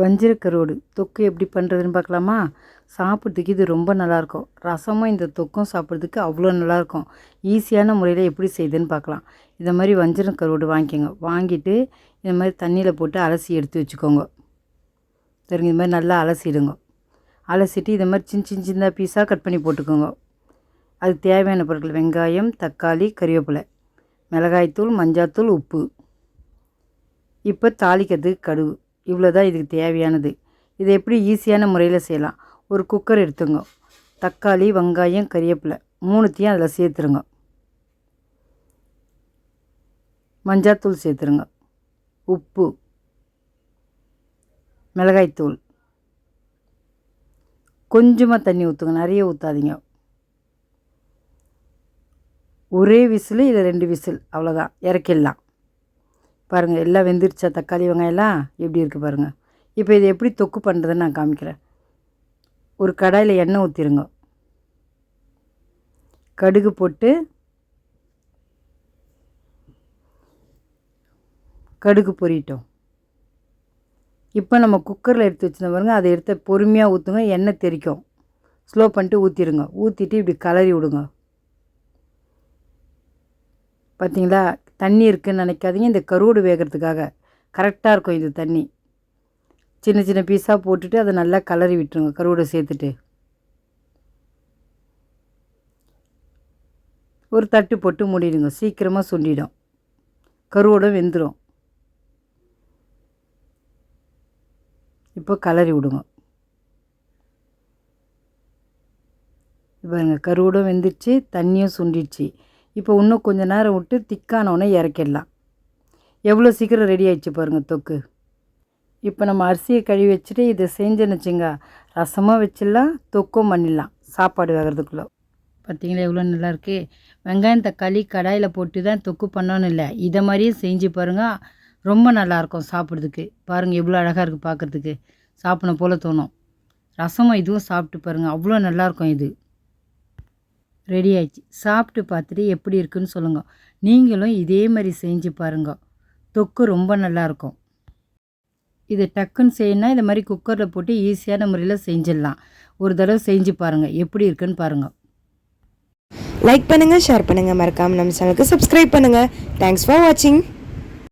வஞ்சிரக்கரோடு தொக்கு எப்படி பண்ணுறதுன்னு பார்க்கலாமா? சாப்பிட்றதுக்கு இது ரொம்ப நல்லாயிருக்கும். ரசமும் இந்த தொக்கும் சாப்பிட்றதுக்கு அவ்வளோ நல்லாயிருக்கும். ஈஸியான முறையில் எப்படி செய்யுதுன்னு பார்க்கலாம். இந்த மாதிரி வஞ்சிரம் கருவாடு வாங்கிக்கோங்க. வாங்கிட்டு இந்த மாதிரி தண்ணியில் போட்டு அலசி எடுத்து வச்சுக்கோங்க. சரிங்க இது மாதிரி நல்லா அலசிடுங்க. அலசிட்டு இதை மாதிரி சின்ன சின்ன சின்ன பீஸாக கட் பண்ணி போட்டுக்கோங்க. அதுக்கு தேவையான பொருட்கள் வெங்காயம் தக்காளி கறிவேப்பிலை மிளகாய்த்தூள் மஞ்சாத்தூள் உப்பு. இப்போ தாளிக்கிறதுக்கு கடுகு. இவ்வளோ தான் இதுக்கு தேவையானது. இதை எப்படி ஈஸியான முறையில் செய்யலாம்? ஒரு குக்கர் எடுத்துங்க. தக்காளி வெங்காயம் கறிவேப்பிலை மூணுத்தையும் அதில் சேர்த்துருங்க. மஞ்சாத்தூள் சேர்த்துருங்க. உப்பு மிளகாய்த்தூள். கொஞ்சமாக தண்ணி ஊற்றுங்க நிறைய ஊற்றாதீங்க ஒரே விசில் இல்லை ரெண்டு விசில். அவ்வளோதான் இறக்கிடலாம். பாருங்கள் எல்லாம் வெந்துருச்சா? தக்காளி வெங்காயம்லாம் எப்படி இருக்குது பாருங்கள் இப்போ இது எப்படி தொக்கு பண்ணுறதுன்னு நான் காமிக்கிறேன். ஒரு கடாயில் எண்ணெய் ஊற்றிருங்க கடுகு போட்டு கடுகு பொறிட்டோம் இப்போ நம்ம குக்கரில் எடுத்து வச்சுருந்தோம் பாருங்கள் அதை எடுத்து பொறுமையாக ஊற்றுங்க எண்ணெய் தெறிக்கும். ஸ்லோ பண்ணிட்டு ஊற்றிடுங்க ஊற்றிட்டு இப்படி கலரி விடுங்க. பார்த்தீங்களா? தண்ணி இருக்குதுன்னு நினைக்காதீங்க. இந்த கருவோடு வேகிறதுக்காக கரெக்டாக இருக்கும் இது தண்ணி. சின்ன சின்ன பீஸாக போட்டுட்டு அதை நல்லா கலரி விட்டுருங்க கருவாடை சேர்த்துட்டு. ஒரு தட்டு போட்டு மூடிடுங்க. சீக்கிரமாக சுண்டிடும். கருவோட வெந்துடும் இப்போ கலரி விடுங்க. பாருங்க கருவோடும் வெந்துடுச்சு தண்ணியும் சுண்டிடுச்சு. இப்போ இன்னும் கொஞ்ச நேரம் விட்டு திக்கானவுடனே இறக்கிடலாம். எவ்வளோ சீக்கிரம் ரெடி ஆகிடுச்சு பாருங்கள் தொக்கு. இப்போ நம்ம அரிசியை கழுவி வச்சுட்டு இதை செஞ்சேன்னு வச்சுங்க ரசமாக வச்சிடலாம் தொக்கும் பண்ணிடலாம் சாப்பாடு வேகிறதுக்குள்ளே. பார்த்தீங்களா எவ்வளோ நல்லா இருக்கு. வெங்காயம் தக்காளி கடாயில் போட்டு தான் தொக்கு பண்ணோன்னு இல்லை. இதை மாதிரியே செஞ்சு பாருங்கள் ரொம்ப நல்லாயிருக்கும் சாப்பிட்றதுக்கு. பாருங்கள் எவ்வளோ அழகாக இருக்குது பார்க்குறதுக்கு. சாப்பிடணும் போல் தோணும். ரசமும் இதுவும் சாப்பிட்டு பாருங்கள் அவ்வளோ நல்லாயிருக்கும் இது. ரெடி ஆயிடுச்சு சாப்பிட்டு பார்த்துட்டு எப்படி இருக்குன்னு சொல்லுங்கள் நீங்களும் இதே மாதிரி செஞ்சு பாருங்க. தொக்கு ரொம்ப நல்லாயிருக்கும் இது டக்குன்னு செய்யணும்னா இந்த மாதிரி குக்கரில் போட்டு ஈஸியான முறையில் செஞ்சிடலாம். ஒரு தடவை செஞ்சு பாருங்கள் எப்படி இருக்குன்னு பாருங்கள் லைக் பண்ணுங்கள் ஷேர் பண்ணுங்கள் மறக்காமல் நம்ம சேனலுக்கு சப்ஸ்கிரைப் பண்ணுங்கள் தேங்க்ஸ் ஃபார் வாட்சிங்